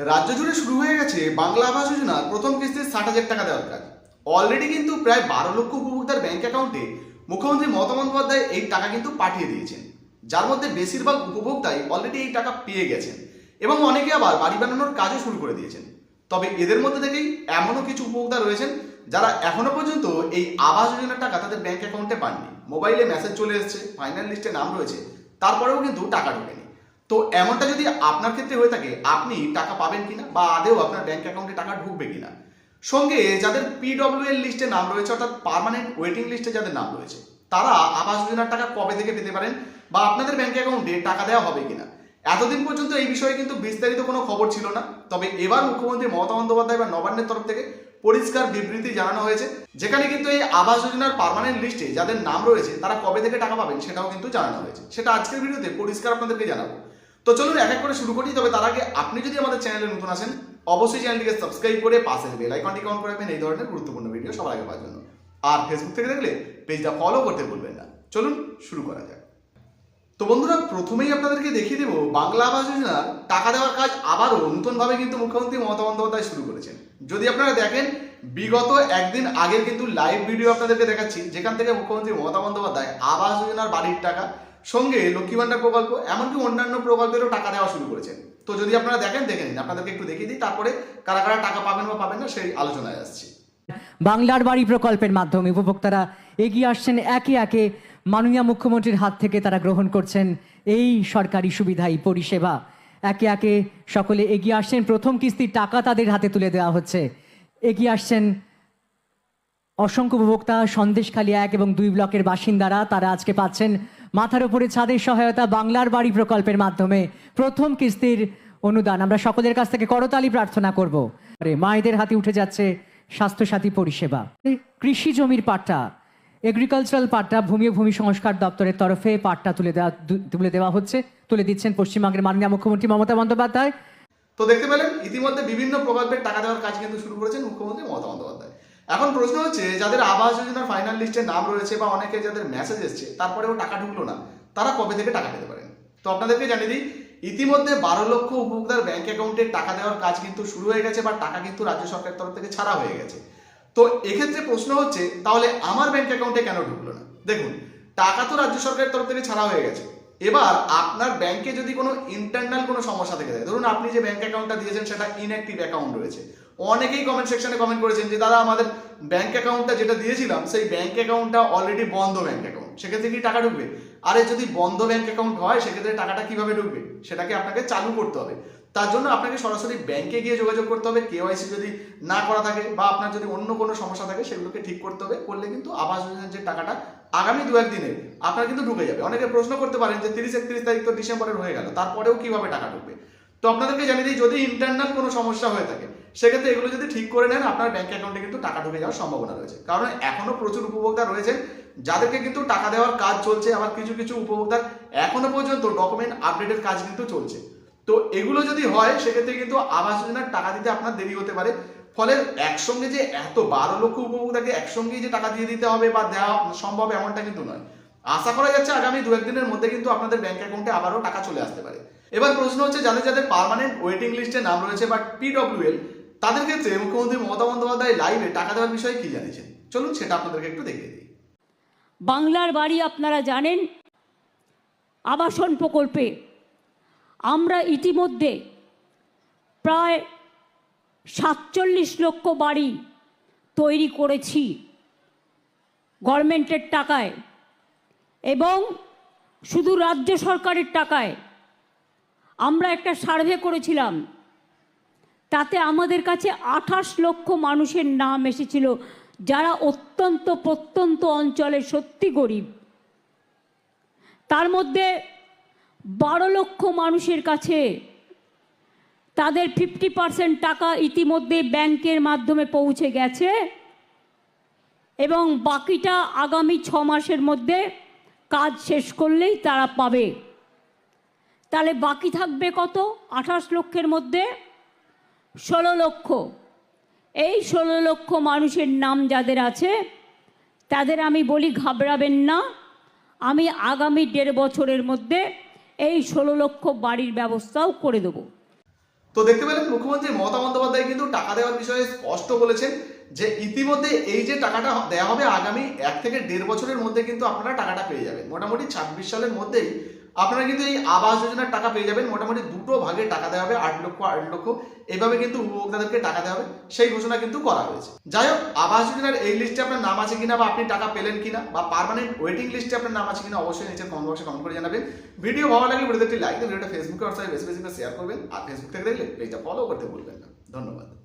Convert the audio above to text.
রাজ্য জুড়ে শুরু হয়ে গেছে বাংলা আবাস যোজনার প্রথম কিস্তির ষাট হাজার টাকা দেওয়ার কাজ। অলরেডি কিন্তু প্রায় বারো লক্ষ উপভোক্তার ব্যাংক অ্যাকাউন্টে মুখ্যমন্ত্রী মমতা বন্দ্যোপাধ্যায় এই টাকা কিন্তু পাঠিয়ে দিয়েছেন। যার মধ্যে বেশিরভাগ উপভোক্তাই অলরেডি এই টাকা পেয়ে গেছেন এবং অনেকে আবার বাড়ি বানানোর কাজও শুরু করে দিয়েছেন। তবে এদের মধ্যে থেকেই এমনও কিছু উপভোক্তা রয়েছেন যারা এখনও পর্যন্ত এই আবাস যোজনার টাকা তাদের ব্যাংক অ্যাকাউন্টে পাননি। মোবাইলে মেসেজ চলে এসেছে ফাইনাল লিস্টে নাম রয়েছে, তারপরেও কিন্তু টাকা ঢোকেনি। তো এমনটা যদি আপনার ক্ষেত্রে হয়ে থাকে, আপনি টাকা পাবেন কিনা বা আদেও আপনার ব্যাংক অ্যাকাউন্টে টাকা ঢুকবে কিনা? সঙ্গে যাদের পিডব্লিউ এর লিস্টে নাম রয়েছে, অর্থাৎ পার্মানেন্ট ওয়েটিং লিস্টে যাদের নাম রয়েছে, তারা আবাস যোজনার টাকা কবে থেকে পেতে পারেন বা আপনাদের ব্যাংক অ্যাকাউন্টে টাকা দেওয়া হবে কিনা? এতদিন পর্যন্ত এই বিষয়ে কিন্তু বিস্তারিত কোনো খবর ছিল না, তবে এবার মুখ্যমন্ত্রী মমতা বন্দ্যোপাধ্যায় বা নবান্নের তরফ থেকে পরিষ্কার বিবৃতি জানানো হয়েছে, যেখানে কিন্তু এই আবাস যোজনার পার্মানেন্ট লিস্টে যাদের নাম রয়েছে, তারা কবে থেকে টাকা পাবেন সেটাও কিন্তু জানানো হয়েছে। সেটা আজকের ভিডিওতে পরিষ্কার আপনাদেরকে জানাব। তো চলুন এক এক করে শুরু করি, তবে তার আগে আপনি যদি আমাদের চ্যানেলে নতুন আসেন অবশ্যই চ্যানেলটিকে সাবস্ক্রাইব করে পাশের বেল আইকনটি অন করে রাখবেন। এই ধরনের গুরুত্বপূর্ণ ভিডিও সবার আগে পাওয়ার জন্য। আর ফেসবুক থেকে দেখলে পেজটা ফলো করতে ভুলবেন না। চলুন শুরু করা যাক। তো বন্ধুরা, প্রথমেই আপনাদেরকে দেখিয়ে দেবো, বাংলা আবাস যোজনার টাকা দেওয়ার কাজ আবারও নতুনভাবে কিন্তু মুখ্যমন্ত্রী মমতা বন্দ্যোপাধ্যায় শুরু করেছেন। যদি আপনারা দেখেন, বিগত একদিন আগের কিন্তু লাইভ ভিডিও আপনাদেরকে দেখাচ্ছি, যেখান থেকে মুখ্যমন্ত্রী মমতা বন্দ্যোপাধ্যায় আবাস যোজনার বাড়ির টাকা সঙ্গে লক্ষ্মী ভাণ্ডার প্রকল্প, এমনকি অন্যান্য প্রকল্পেরও টাকা দেওয়া শুরু করেছেন তো যদি আপনারা দেখেন দেখে নিন আপনাদেরকে একটু দেখিয়ে দিই, তারপরে কারা কারা টাকা পাবেন বা পাবেন না, সেই আলোচনায় আসছি। বাংলার বাড়ি প্রকল্পের মাধ্যমে উপভোক্তারা এগিয়ে আসছেন একে একে। মাননীয় মুখ্যমন্ত্রীর হাত থেকে তারা গ্রহণ করছেন এই সরকারি সুবিধা এই পরিষেবা। একে একে সকলে এগিয়ে আসছেন, প্রথম কিস্তির টাকা তাদের হাতে তুলে দেওয়া হচ্ছে। এগিয়ে আসছেন অসংখ্য উপভোক্তা, সন্দেশখালী এক এবং দুই ব্লকের বাসিন্দারা, তারা আজকে পাচ্ছেন মাথার উপরে ছাদের সহায়তা বাংলার বাড়ি প্রকল্পের মাধ্যমে প্রথম কিস্তির অনুদান। আমরা সকলের কাছ থেকে করতালি প্রার্থনা করব। মায়েদের হাতে উঠে যাচ্ছে স্বাস্থ্যসাথী পরিষেবা। কৃষি জমির পাট্টা এগ্রিকালচারাল পাট্টা, ভূমি ভূমি সংস্কার দপ্তরের তরফে পাট্টা তুলে দেওয়া তুলে দেওয়া হচ্ছে। তুলে দিচ্ছেন পশ্চিমবঙ্গের মাননীয় মুখ্যমন্ত্রী মমতা বন্দ্যোপাধ্যায়। তো দেখতে পেলেন, ইতিমধ্যে বিভিন্ন প্রকল্পের টাকা দেওয়ার কাজ কিন্তু শুরু করেছেন মুখ্যমন্ত্রী মমতা বন্দ্যোপাধ্যায়। এখন প্রশ্ন হচ্ছে, যাদের আবাস যোজনার ফাইনাল লিস্টে নাম রয়েছে বা অনেকে যাদের মেসেজ এসছে, তারপরেও টাকা ঢুকলো না, তারা কবে থেকে টাকা পেতে পারেন? তো আপনাদেরকে জানিয়ে দিই, ইতিমধ্যে বারো লক্ষ উপভোক্তার ব্যাংক অ্যাকাউন্টে টাকা দেওয়ার কাজ কিন্তু শুরু হয়ে গেছে বা টাকা কিন্তু রাজ্য সরকারের তরফ থেকে ছাড়া হয়ে গেছে। তো এক্ষেত্রে প্রশ্ন হচ্ছে, তাহলে আমার ব্যাংক অ্যাকাউন্টে কেন ঢুকলো না? দেখুন, টাকা তো রাজ্য সরকারের তরফ থেকে ছাড়া হয়ে গেছে। এবার আপনার ব্যাংকে যদি কোনো ইন্টারনাল কোনো সমস্যা থেকে যায়, ধরুন আপনি যে ব্যাংক অ্যাকাউন্টটা দিয়েছেন সেটা ইনঅ্যাক্টিভ অ্যাকাউন্ট রয়েছে। অনেকেই কমেন্ট সেকশনে কমেন্ট করেছেন যে, দাদা, আমাদের ব্যাংক অ্যাকাউন্টটা যেটা দিয়েছিলাম, সেই ব্যাংক অ্যাকাউন্টটা অলরেডি বন্ধ ব্যাংক অ্যাকাউন্ট সেক্ষেত্রে কি টাকা ঢুকবে? আরে, যদি বন্ধ ব্যাংক অ্যাকাউন্ট হয়, সেক্ষেত্রে টাকাটা কীভাবে ঢুকবে? সেটাকে আপনাকে চালু করতে হবে। তার জন্য আপনাকে সরাসরি ব্যাংকে গিয়ে যোগাযোগ করতে হবে কেওয়াইসি যদি না করা থাকে বা আপনার যদি অন্য কোনো সমস্যা থাকে সেগুলোকে ঠিক করতে হবে, করলে কিন্তু আবাস যোজনার যে টাকাটা আগামী দু একদিনে আপনার কিন্তু ঢুকে যাবে। অনেকে প্রশ্ন করতে পারেন যে তিরিশ একত্রিশ তারিখ তো ডিসেম্বরের হয়ে গেল, তারপরেও কীভাবে টাকা ঢুকবে? তো আপনাদেরকে জানিয়ে দিই, যদি ইন্টারনাল কোনো সমস্যা হয়ে থাকে, সেক্ষেত্রে এগুলো যদি ঠিক করে নেন, আপনার ব্যাংক অ্যাকাউন্টে কিন্তু টাকা ঢুকে যাওয়ার সম্ভাবনা রয়েছে। কারণ এখনও প্রচুর উপভোক্তা রয়েছে যাদেরকে কিন্তু টাকা দেওয়ার কাজ চলছে, আবার কিছু কিছু উপভোক্তার এখনও পর্যন্ত ডকুমেন্ট আপডেটের কাজ কিন্তু চলছে। তো এগুলো যদি হয়, সেক্ষেত্রে কিন্তু আবাস যোজনার টাকা দিতে আপনার দেরি হতে পারে। ফলে একসঙ্গে যে এত বারো লক্ষ উপভোক্তাকে একসঙ্গেই যে টাকা দিয়ে দিতে হবে বা দেওয়া সম্ভব এমনটা কিন্তু নয়। আশা করা যাচ্ছে আগামী দু একদিনের মধ্যে কিন্তু আপনাদের ব্যাংক অ্যাকাউন্টে আবারও টাকা চলে আসতে পারে। এবার প্রশ্ন হচ্ছে, যাদের যাদের পার্মানেন্ট ওয়েটিং লিস্টে নাম রয়েছে বা পিডব্লিউএল তাদের ক্ষেত্রে মুখ্যমন্ত্রী মমতা বন্দ্যোপাধ্যায় লাইভে টাকা দেওয়ার বিষয়ে কি জানিয়েছেন? চলুন সেটা আপনাদেরকে একটু দেখিয়ে দিই। বাংলার বাড়ি আপনারা জানেন, আবাসন প্রকল্পে আমরা ইতিমধ্যে প্রায় সাতচল্লিশ লক্ষ বাড়ি তৈরি করেছি গভর্নমেন্টের টাকায় এবং শুধু রাজ্য সরকারের টাকায়। আমরা একটা সার্ভে করেছিলাম, তাতে আমাদের কাছে আঠাশ লক্ষ মানুষের নাম এসেছিল, যারা অত্যন্ত প্রত্যন্ত অঞ্চলে সত্যি গরিব। তার মধ্যে বারো লক্ষ মানুষের কাছে তাদের ফিফটি পার্সেন্ট টাকা ইতিমধ্যে ব্যাংকের মাধ্যমে পৌঁছে গেছে এবং বাকিটা আগামী ছ মাসের মধ্যে কাজ শেষ করলেই তারা পাবে। তাহলে বাকি থাকবে কত? আঠাশ লক্ষের মধ্যে ষোলো লক্ষ। এই ষোলো লক্ষ মানুষের নাম যাদের আছে, তাদের আমি বলি ঘাবড়াবেন না। আমি আগামী দেড় বছরের মধ্যে এই ষোলো লক্ষ বাড়ির ব্যবস্থাও করে দেবো। তো দেখতে পেলেন মুখ্যমন্ত্রী মমতা বন্দ্যোপাধ্যায় কিন্তু টাকা দেওয়ার বিষয়ে স্পষ্ট বলেছেন যে ইতিমধ্যে এই যে টাকাটা দেওয়া হবে আগামী এক থেকে দেড় বছরের মধ্যে কিন্তু আপনারা টাকাটা পেয়ে যাবেন। মোটামুটি ছাব্বিশ সালের মধ্যেই আপনারা কিন্তু এই আবাস যোজনার টাকা পেয়ে যাবেন। মোটামুটি দুটো ভাগে টাকা দেওয়া হবে, আট লক্ষ আট লক্ষ। এভাবে কিন্তু উপভোক্তাদেরকে টাকা দেওয়া হবে। সেই ঘোষণা কিন্তু করা হয়েছে। যাই হোক, আবাস যোজনার এই লিস্টে আপনার নাম আছে কিনা বা আপনি টাকা পেলেন কিনা বা পার্মানেন্ট ওয়েটিং লিস্টে আপনার নাম আছে কিনা অবশ্যই নিচে কমেন্ট বক্সে কমেন্ট করে জানাবেন। ভিডিও ভালো লাগলে ভিডিওতে একটি লাইক দিন ভিডিওটা ফেসবুকে হোয়াটসঅ্যাপে বেশি বেশি শেয়ার করবেন। আর ফেসবুক থেকে দেখলে পেজটা ফলো করতে ভুলবেন না। ধন্যবাদ।